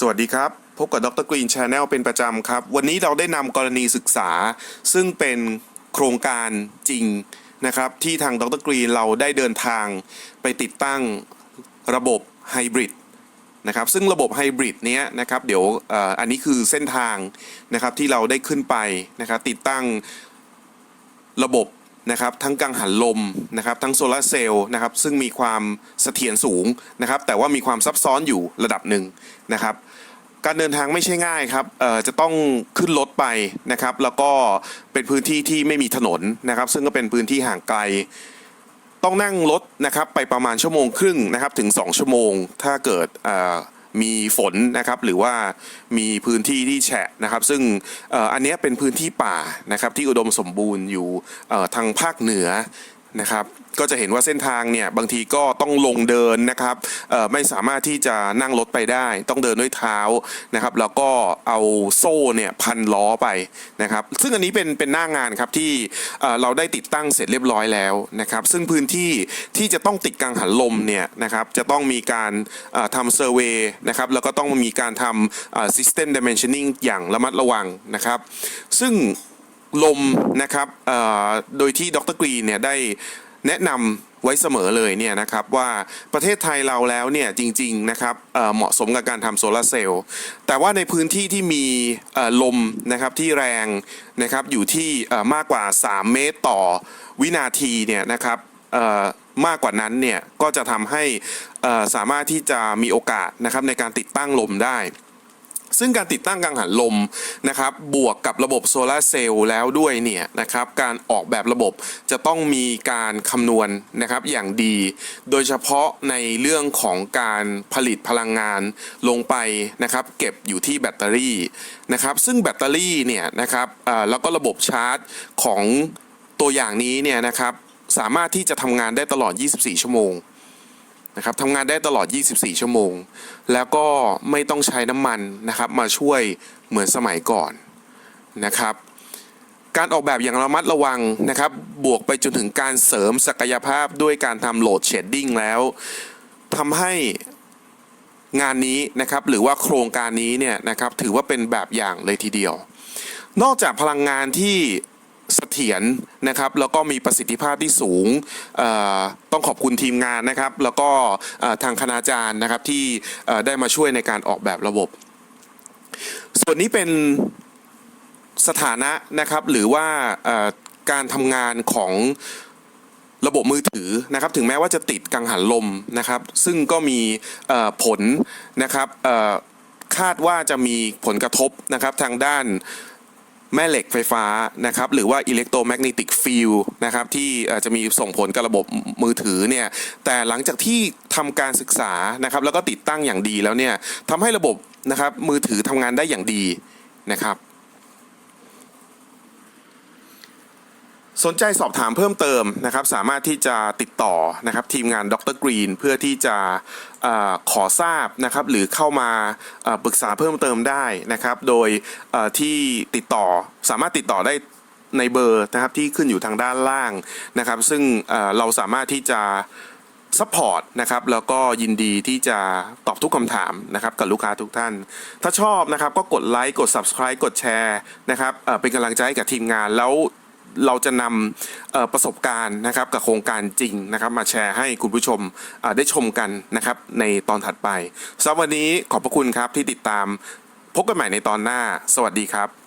สวัสดีครับ พบกับดรกรีนชาแนลเป็นประจำครับ วันนี้เราได้นำกรณีศึกษา ซึ่งเป็นโครงการจริงนะครับ ที่ทางดรกรีนเราได้เดินทางไปติดตั้งระบบไฮบริดนะครับซึ่งระบบไฮบริดเนี้ยนะครับเดี๋ยวอันนี้คือเส้นทางนะครับที่เราได้ขึ้นไปนะครับติดตั้งระบบ นะครับทั้งกังหันลมนะครับทั้งโซลาร์เซลล์นะครับซึ่งมีความเสถียรสูงนะครับแต่ว่ามีความซับซ้อนอยู่ระดับหนึ่งนะครับการเดินทางไม่ใช่ง่ายครับเอ่อจะต้องขึ้นรถไปนะครับแล้วก็เป็นพื้นที่ที่ไม่มีถนนนะครับ ซึ่งก็เป็นพื้นที่ห่างไกล ต้องนั่งรถนะครับไปประมาณชั่วโมงครึ่งนะครับถึง 2 ชั่วโมง ถ้าเกิดเอ่อ มีฝนนะครับหรือว่ามีพื้นที่ที่แฉะนะครับ ซึ่งอันนี้เป็นพื้นที่ป่านะครับที่อุดมสมบูรณ์อยู่ทางภาคเหนือ นะครับก็จะเห็นว่าเส้นทางเนี่ยบางทีก็ต้องลงเดินนะครับไม่สามารถที่จะนั่งรถไปได้ ต้องเดินด้วยเท้านะครับ แล้วก็เอาโซ่เนี่ยพันล้อไปนะครับ ซึ่งอันนี้เป็นเป็นหน้างานครับที่เราได้ติดตั้งเสร็จเรียบร้อยแล้วนะครับ ซึ่งพื้นที่ที่จะต้องติดกังหันลมเนี่ยนะครับจะต้องมีการทำเซอร์เวย์นะครับแล้วก็ต้องมีการทำ system dimensioning อย่างระมัดระวังนะครับ ซึ่ง ลมนะครับโดยที่ดรกรีนเนี่ยได้แนะนำไว้เสมอเลยเนี่ยนะครับว่าประเทศไทยเราแล้วเนี่ยจริงๆนะครับเเหมาะสมกับการทำโซลาร์เซลล์แต่ว่าในพื้นที่ที่มีลมนะครับที่แรงนะครับอยู่ที่มากกว่า 3 เมตรต่อวินาทีเนี่ยนะครับมากกว่านั้นเนี่ยก็จะทำให้สามารถที่จะมีโอกาสนะครับในการติดตั้งลมได้ ซึ่งการติดตั้งกังหันลมนะครับบวกกับระบบโซลาเซลล์แล้วด้วยเนี่ยนะครับการออกแบบระบบจะต้องมีการคำนวณนะครับอย่างดี โดยเฉพาะในเรื่องของการผลิตพลังงานลงไปนะครับเก็บอยู่ที่แบตเตอรี่นะครับซึ่งแบตเตอรี่เนี่ยนะครับแล้วก็ระบบชาร์จของตัวอย่างนี้เนี่ยนะครับสามารถที่จะทำงานได้ตลอด 24 ชั่วโมง นะครับทำงานได้ตลอด 24 ชั่วโมง แล้วก็ไม่ต้องใช้น้ำมันนะครับ มาช่วยเหมือนสมัยก่อนนะครับ การออกแบบอย่างระมัดระวังนะครับ บวกไปจนถึงการเสริมศักยภาพด้วยการทำโหลดเชดดิ้งแล้วทำให้งานนี้นะครับหรือว่าโครงการนี้เนี่ยนะครับถือว่าเป็นแบบอย่างเลยทีเดียว นอกจากพลังงานที่ เสถียรนะครับแล้วก็มีประสิทธิภาพที่สูง ต้องขอบคุณทีมงานนะครับ แล้วก็ทางคณาจารย์นะครับที่ได้มาช่วยในการออกแบบระบบ ส่วนนี้เป็นสถานะนะครับหรือว่าการทำงานของระบบมือถือนะครับถึงแม้ว่าจะติดกังหันลมนะครับ ซึ่งก็มีผลนะครับคาดว่าจะมีผลกระทบนะครับทางด้าน แม่เหล็กไฟฟ้านะครับหรือว่าอิเล็กโทรแมกเนติกฟิลนะครับที่อาจจะมีส่งผลกับระบบมือถือเนี่ยแต่หลังจากที่ทำการศึกษานะครับแล้วก็ติดตั้งอย่างดีแล้วเนี่ยทำให้ระบบนะครับมือถือทำงานได้อย่างดีนะครับ สนใจสอบถามเพิ่มเติมนะครับสามารถที่จะติดต่อนะครับทีมงานดรกรีนเพื่อที่จะอขอทราบนะครับหรือเข้ามาปรึกษาเพิ่มเติมได้นะครับโดยที่ติดต่อสามารถติดต่อได้ในเบอร์นะครับที่ขึ้นอยู่ทางด้านล่างนะครับซึ่งเราสามารถที่จะซัพพอร์ตนะครับแล้วก็ยินดีที่จะตอบทุกคำถามนะครับกับลูกค้าทุกท่าน ถ้าชอบนะครับก็กดไลค์กด subscribe กดแชร์นะครับเเป็นกำลังใจให้กับทีมงานแล้ว เราจะนำประสบการณ์นะครับกับโครงการจริงนะครับ มาแชร์ให้คุณผู้ชมได้ชมกันนะครับในตอนถัดไปสำหรับวันนี้ขอบพระคุณครับที่ติดตามพบกันใหม่ในตอนหน้า สวัสดีครับ